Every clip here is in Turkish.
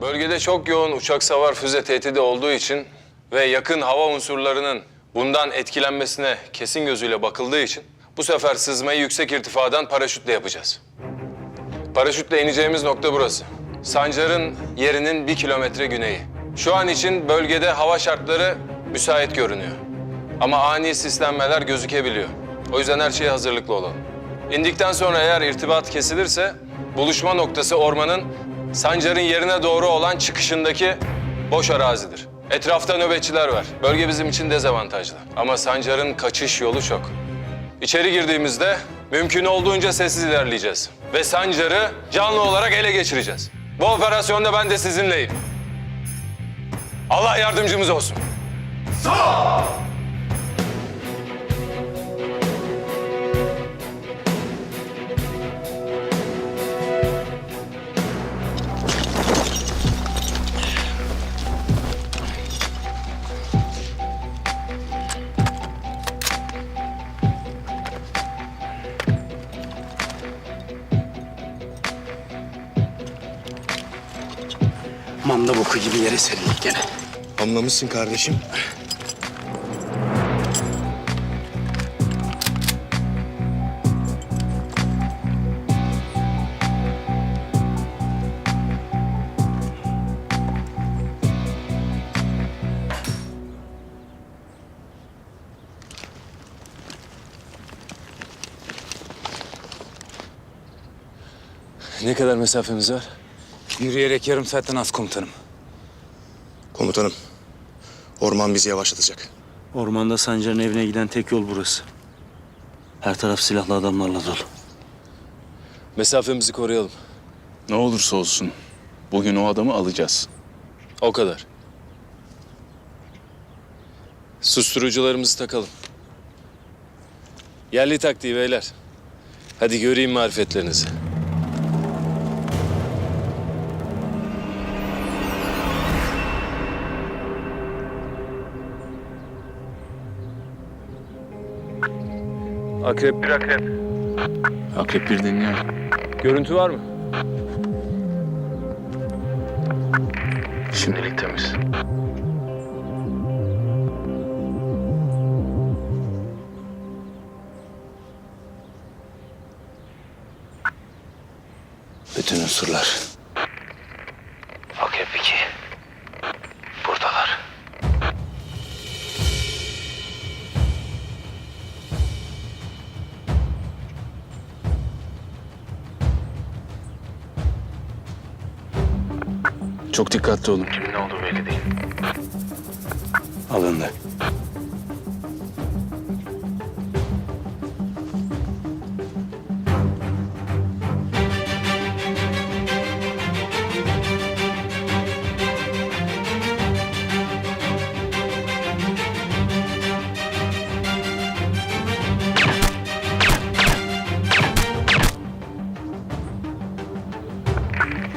Bölgede çok yoğun uçak savar füze tehdidi olduğu için ve yakın hava unsurlarının bundan etkilenmesine kesin gözüyle bakıldığı için bu sefer sızmayı yüksek irtifadan paraşütle yapacağız. Paraşütle ineceğimiz nokta burası. Sancar'ın yerinin bir kilometre güneyi. Şu an için bölgede hava şartları müsait görünüyor. Ama ani sislenmeler gözükebiliyor. O yüzden her şeye hazırlıklı olalım. İndikten sonra eğer irtibat kesilirse buluşma noktası ormanın Sancar'ın yerine doğru olan çıkışındaki boş arazidir. Etrafta nöbetçiler var. Bölge bizim için dezavantajlı. Ama Sancar'ın kaçış yolu çok. İçeri girdiğimizde mümkün olduğunca sessiz ilerleyeceğiz. Ve Sancar'ı canlı olarak ele geçireceğiz. Bu operasyonda ben de sizinleyim. Allah yardımcımız olsun. Manda boku gibi yere serildik gene. Anlamışsın kardeşim. Ne kadar mesafemiz var? Yürüyerek yarım saatten az komutanım. Komutanım, orman bizi yavaşlatacak. Ormanda Sancar'ın evine giden tek yol burası. Her taraf silahlı adamlarla dolu. Mesafemizi koruyalım. Ne olursa olsun bugün o adamı alacağız. O kadar. Susturucularımızı takalım. Yerli taktiği beyler. Hadi göreyim marifetlerinizi. Akrep bir akrep. Akrep bir dinliyor. Görüntü var mı? Şimdilik temiz. Bütün unsurlar. Çok dikkatli olun. Alındı.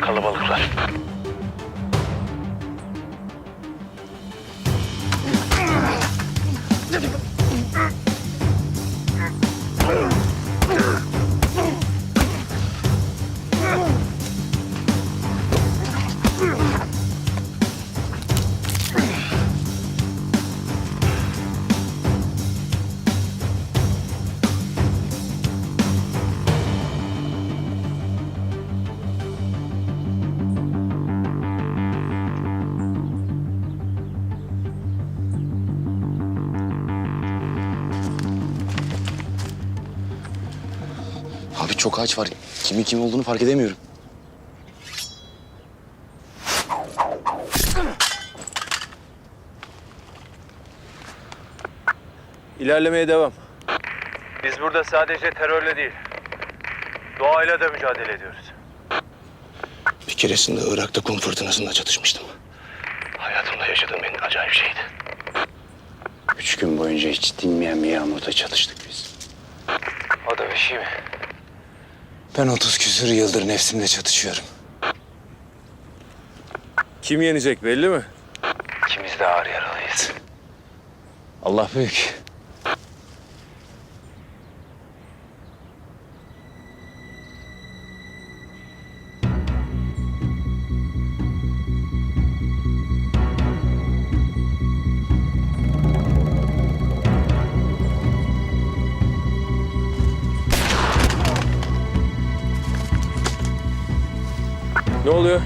Kalabalıklar. Abi çok ağaç var. Kimin kim olduğunu fark edemiyorum. İlerlemeye devam. Biz burada sadece terörle değil, doğayla da mücadele ediyoruz. Bir keresinde Irak'ta kum fırtınasında çatışmıştım. Hayatımda yaşadığım en acayip şeydi. Üç gün boyunca hiç dinmeyen bir yağmurda çalıştık biz. O da bir şey mi? Ben 30 küsur yıldır nefsimle çatışıyorum. Kim yenecek belli mi? İkimiz de ağır yaralıyız. Allah büyük. Oluyor?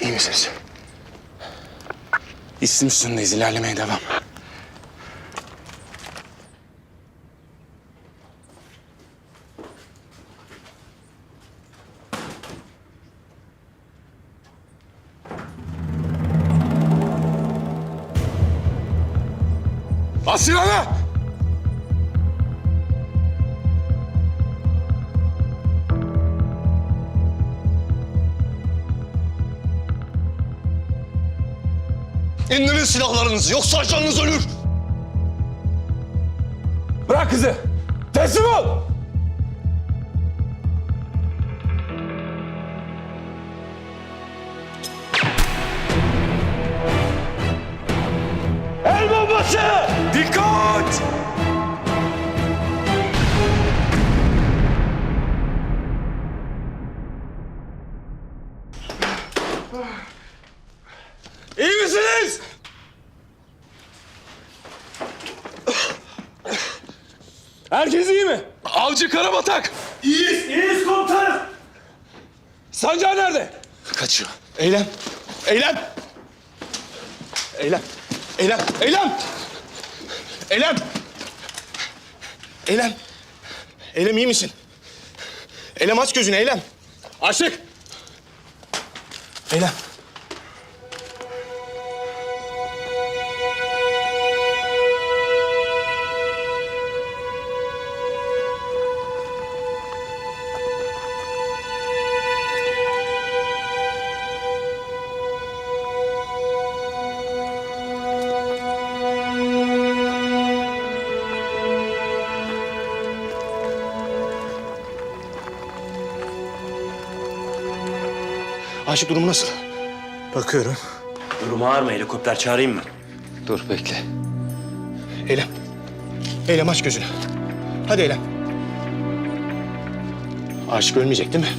İyi misiniz? İstim üstündeyiz. İlerlemeye devam. Asil ana! İndirin silahlarınızı yoksa ajanınız ölür. Bırak kızı. Teslim ol. El bombası! Dikkat! İyi misiniz? Herkes iyi mi? Avcı Karabatak. İyiyiz. İyiyiz komutanım. Sancar nerede? Kaçıyor. Eylem. Eylem. Eylem. Eylem. Eylem. Eylem. Eylem. Eylem iyi misin? Eylem aç gözünü Eylem. Açtık. Eylem. Aşık durumu nasıl? Bakıyorum. Durum ağır mı? Helikopter çağırayım mı? Dur bekle. Eylem. Eylem aç gözünü. Hadi Eylem. Aşık ölmeyecek değil mi?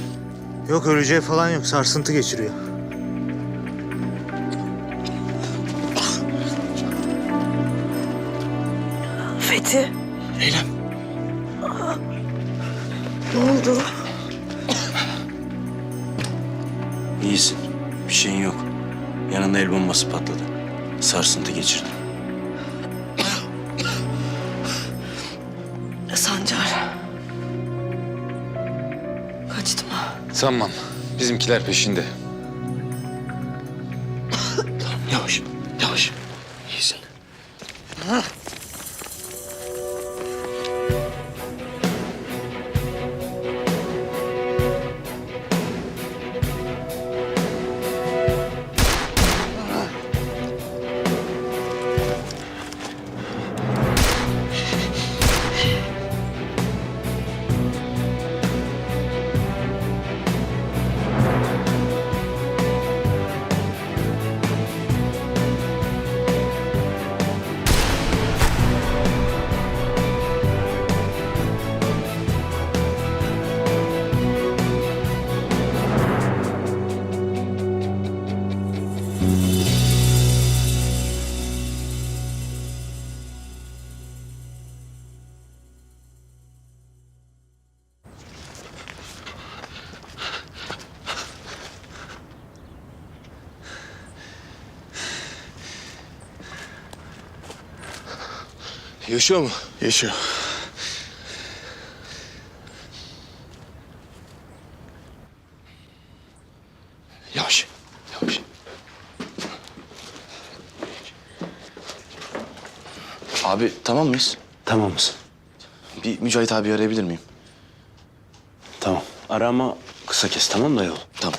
Yok öleceği falan yok. Sarsıntı geçiriyor. Fethi Eylem. ne oldu? İyisin. Bir şeyin yok. Yanında el bombası patladı. Sarsıntı geçirdi. Sancar. Kaçtı mı? Sanmam. Bizimkiler peşinde. Yaşıyor mu? Yaşıyor. Yavaş. Yavaş. Abi tamam mıyız? Tamam mısın? Bir Mücahit abi arayabilir miyim? Tamam. Ara ama kısa kes tamam da yol. Tamam.